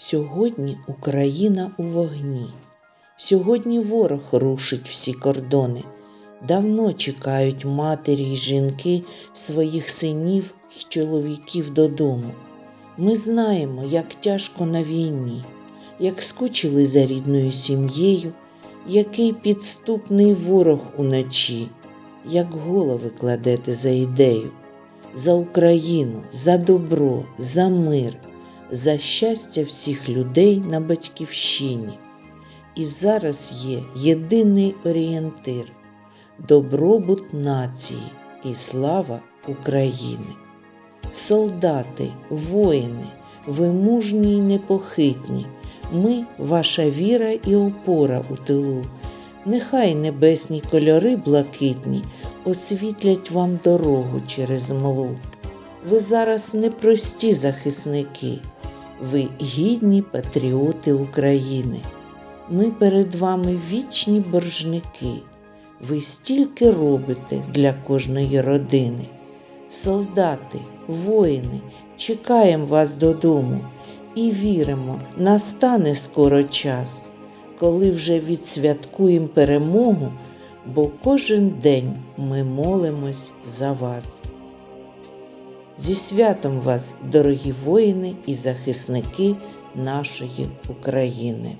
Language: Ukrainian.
Сьогодні Україна у вогні. Сьогодні ворог рушить всі кордони. Давно чекають матері й жінки своїх синів й чоловіків додому. Ми знаємо, як тяжко на війні, як скучили за рідною сім'єю, який підступний ворог уночі, як голови кладете за ідею, за Україну, за добро, за мир, за щастя всіх людей на батьківщині. І зараз є єдиний орієнтир добробут нації і слава України. Солдати, воїни, ви мужні й непохитні, ми ваша віра і опора у тилу. Нехай небесні кольори блакитні освітлять вам дорогу через млу. Ви зараз не прості захисники, ви гідні патріоти України. Ми перед вами вічні боржники. Ви стільки робите для кожної родини. Солдати, воїни, чекаємо вас додому і віримо, настане скоро час, коли вже відсвяткуємо перемогу, бо кожен день ми молимось за вас. Зі святом вас, дорогі воїни і захисники нашої України.